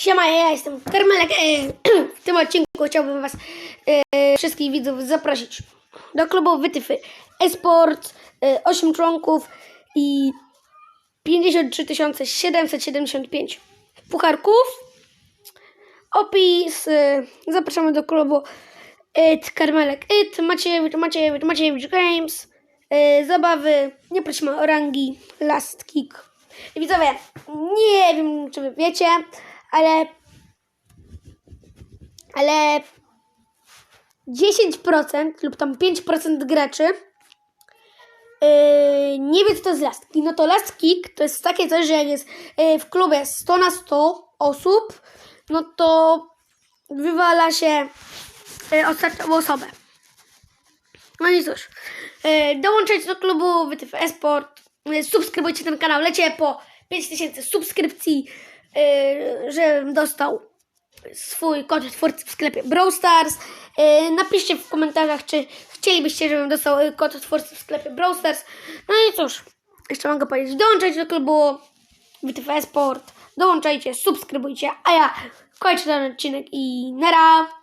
Siema, ja jestem Karmelek. E, w tym odcinku chciałbym Was e, wszystkich widzów zaprosić do klubu Wytyfy Esport, e, 8 członków i 53 775 pucharków. Opis. E, zapraszamy do klubu It, Karmelek It, Maciejewicz, Maciejewicz, Maciejewicz Games. E, zabawy, nie prosimy o rangi, last kick. I widzowie, nie wiem, czy wy wiecie, ale ale 10% lub tam 5% graczy yy, nie wie, co to jest last kick. No to last kick to jest takie coś, że jak jest yy, w klubie 100 na 100 osób, no to wywala się yy, ostatnią osobę. No i cóż, yy, dołączajcie do klubu Wytyf Esport, yy, subskrybujcie ten kanał, lecie po 5000 subskrypcji, yy, żebym dostał swój kod twórcy w sklepie Brawl Stars. Yy, napiszcie w komentarzach, czy chcielibyście, żebym dostał yy, kod twórcy w sklepie Brawl Stars. No i cóż, jeszcze mogę powiedzieć, dołączajcie do klubu Wytyf Esport, dołączajcie, subskrybujcie, a ja kończę ten odcinek i nara!